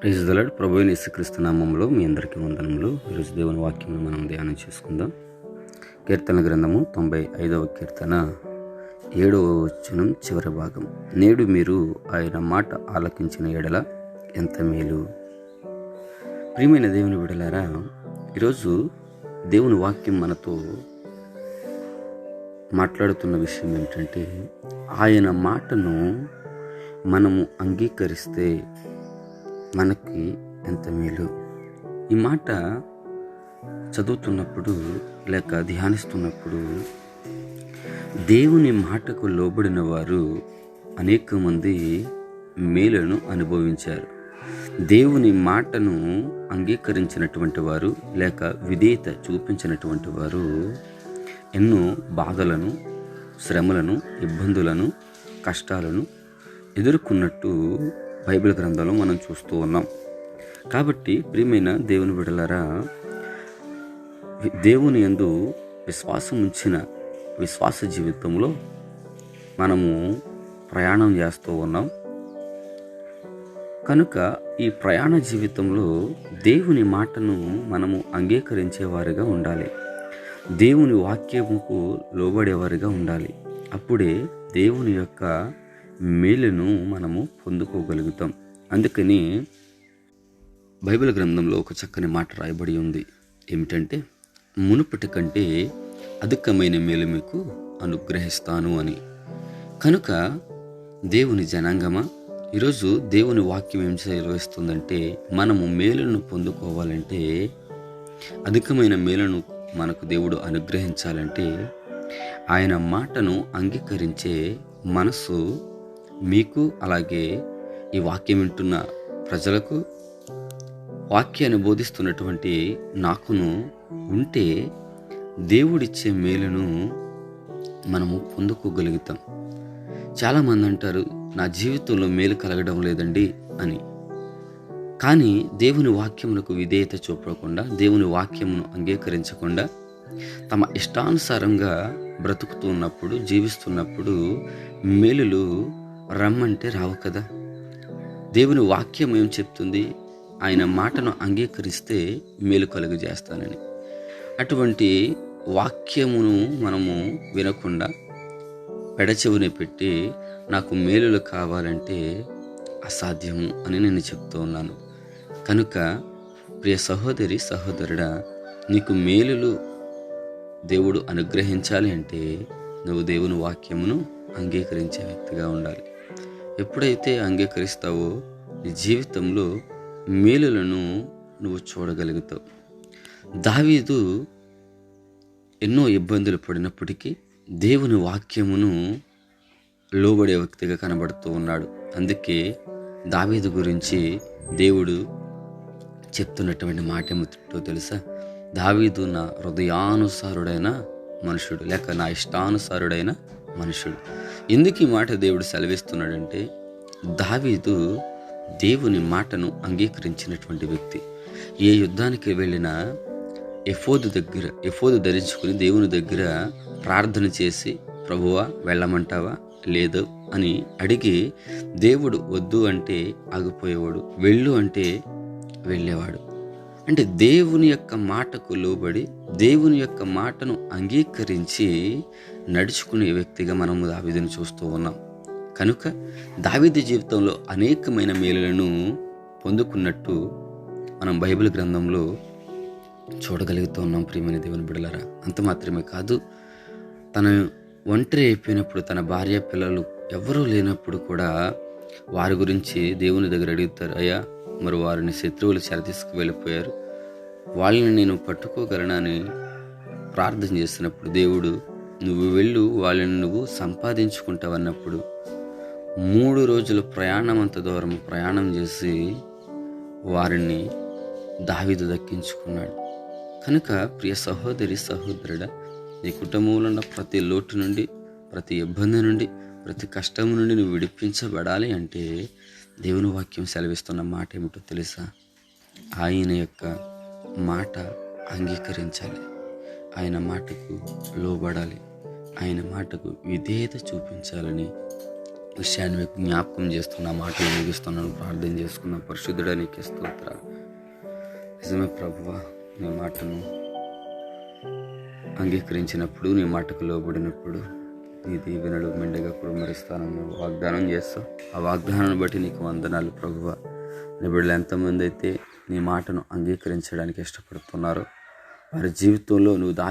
Praise the Lord ప్రభు యేసుక్రీస్తు నామంలో మీ అందరికీ వందనములు. ఈరోజు దేవుని వాక్యం మనం ధ్యానం చేసుకుందాం. కీర్తన గ్రంథము తొంభై ఐదవ కీర్తన ఏడవ వచనం చివరి భాగం. నేడు మీరు ఆయన మాట ఆలకించిన ఎడల ఎంత మేలు. ప్రియమైన దేవుని విడలారా ఈరోజు దేవుని వాక్యం మనతో మాట్లాడుతున్న విషయం ఏంటంటే ఆయన మాటను మనము అంగీకరిస్తే మనకి ఎంత మేలు? ఈ మాట చదువుతున్నప్పుడు లేక ధ్యానిస్తున్నప్పుడు దేవుని మాటకు లోబడిన వారు అనేక మంది మేలును అనుభవించారు. దేవుని మాటను అంగీకరించినటువంటి వారు లేక విధేయత చూపించినటువంటి వారు ఎన్నో బాధలను శ్రమలను ఇబ్బందులను కష్టాలను ఎదుర్కొన్నట్టు బైబిల్ గ్రంథంలో మనం చూస్తూ ఉన్నాం. కాబట్టి ప్రియమైన దేవుని బిడలరా దేవుని యందు విశ్వాసం ఉంచిన విశ్వాస జీవితంలో మనము ప్రయాణం చేస్తూ ఉన్నాం. కనుక ఈ ప్రయాణ జీవితంలో దేవుని మాటను మనము అంగీకరించేవారిగా ఉండాలి. దేవుని వాక్యముకు లోబడేవారిగా ఉండాలి. అప్పుడే దేవుని యొక్క మేలును మనము పొందుకోగలుగుతాం. అందుకని బైబిల్ గ్రంథంలో ఒక చక్కని మాట రాయబడి ఉంది. ఏమిటంటే మునుపటి కంటే అధికమైన మేలు మీకు అనుగ్రహిస్తాను అని. కనుక దేవుని జనాంగమా? ఈరోజు దేవుని వాక్యం ఏం సెలవిస్తుందంటే మనము మేలును పొందుకోవాలంటే అధికమైన మేలును మనకు దేవుడు అనుగ్రహించాలంటే ఆయన మాటను అంగీకరించే మనసు మీకు అలాగే ఈ వాక్యం వింటున్న ప్రజలకు వాక్యాన్ని బోధిస్తున్నటువంటి నాకును ఉంటే దేవుడిచ్చే మేలును మనము పొందుకోగలుగుతాం. చాలామంది అంటారు నా జీవితంలో మేలు కలగడం లేదండి అని. కానీ దేవుని వాక్యములకు విధేయత చూపకుండా దేవుని వాక్యమును అంగీకరించకుండా తమ ఇష్టానుసారంగా బ్రతుకుతున్నప్పుడు జీవిస్తున్నప్పుడు మేలులు రమ్మంటే రావు కదా. దేవుని వాక్యం ఏం చెప్తుంది? ఆయన మాటను అంగీకరిస్తే మేలు కలుగజేస్తానని. అటువంటి వాక్యమును మనము వినకుండా పెడచెవుని పెట్టి నాకు మేలులు కావాలంటే అసాధ్యము అని నేను చెప్తూ ఉన్నాను. కనుక ప్రియ సహోదరి సహోదరుడా నీకు మేలులు దేవుడు అనుగ్రహించాలి అంటే నువ్వు దేవుని వాక్యమును అంగీకరించే వ్యక్తిగా ఉండాలి. ఎప్పుడైతే అంగీకరిస్తావో నీ జీవితంలో మేలులను నువ్వు చూడగలుగుతావు. దావీదు ఎన్నో ఇబ్బందులు పడినప్పటికీ దేవుని వాక్యమును లోబడే వ్యక్తిగా కనబడుతూ ఉన్నాడు. అందుకే దావీదు గురించి దేవుడు చెప్తున్నటువంటి మాట ఏమిటో తెలుసా? దావీదు నా హృదయానుసారుడైన మనుషుడు లేక నా ఇష్టానుసారుడైన మనుషుడు. ఎందుకు ఈ మాట దేవుడు సెలవిస్తున్నాడంటే దావీదు దేవుని మాటను అంగీకరించినటువంటి వ్యక్తి. ఏ యుద్ధానికి వెళ్ళినా ఎఫోదు దగ్గర ఎఫోదు ధరించుకుని దేవుని దగ్గర ప్రార్థన చేసి ప్రభువా వెళ్ళమంటావా? లేదు అని అడిగి దేవుడు వద్దు అంటే ఆగిపోయేవాడు వెళ్ళు అంటే వెళ్ళేవాడు. అంటే దేవుని యొక్క మాటకు లోబడి దేవుని యొక్క మాటను అంగీకరించి నడుచుకునే వ్యక్తిగా మనము దావిదిని చూస్తూ ఉన్నాం. కనుక దావీదు జీవితంలో అనేకమైన మేలులను పొందుకున్నట్టు మనం బైబిల్ గ్రంథంలో చూడగలుగుతూ ఉన్నాం. ప్రియమైన దేవుని బిడలరా అంత మాత్రమే కాదు తన ఒంటరి అయిపోయినప్పుడు తన భార్య పిల్లలు ఎవరూ లేనప్పుడు కూడా వారి గురించి దేవుని దగ్గర అడుగుతారు అయ్యా మరి వారిని శత్రువులు చెరతీసుకు వెళ్ళిపోయారు. వాళ్ళని నేను పట్టుకోగలనని ప్రార్థన చేసినప్పుడు దేవుడు నువ్వు వెళ్ళు వాళ్ళని నువ్వు సంపాదించుకుంటావన్నప్పుడు మూడు రోజుల ప్రయాణం అంత దూరం ప్రయాణం చేసి వారిని దావిద దక్కించుకున్నాడు. కనుక ప్రియ సహోదరి సహోదరుడా నీ కుటుంబంలో ఉన్న ప్రతి లోటు నుండి ప్రతి ఇబ్బంది నుండి ప్రతి కష్టం నుండి నువ్వు విడిపించబడాలి అంటే దేవుని వాక్యం సెలవిస్తున్న మాట ఏమిటో తెలుసా? ఆయన యొక్క మాట అంగీకరించాలి. ఆయన మాటకు లోబడాలి. ఆయన మాటకు విధేయత చూపించాలని విషయాన్ని మీకు జ్ఞాపకం చేస్తున్న మాట ముగిస్తున్నాను ప్రార్థన చేసుకున్న పరిశుద్ధుడానికి స్తోత్ర. నిజమే ప్రభువ నీ మాటను అంగీకరించినప్పుడు నీ మాటకు లోబడినప్పుడు నీ దీవెనలు మెండగా కుమరిస్తానని వాగ్దానం చేస్తావు ఆ వాగ్దానాన్ని బట్టి నీకు వందనాలు ప్రభువ. నీ బిడ్డలు ఎంతమంది అయితే నీ మాటను అంగీకరించడానికి ఇష్టపడుతున్నారో వారి జీవితంలో నువ్వు దా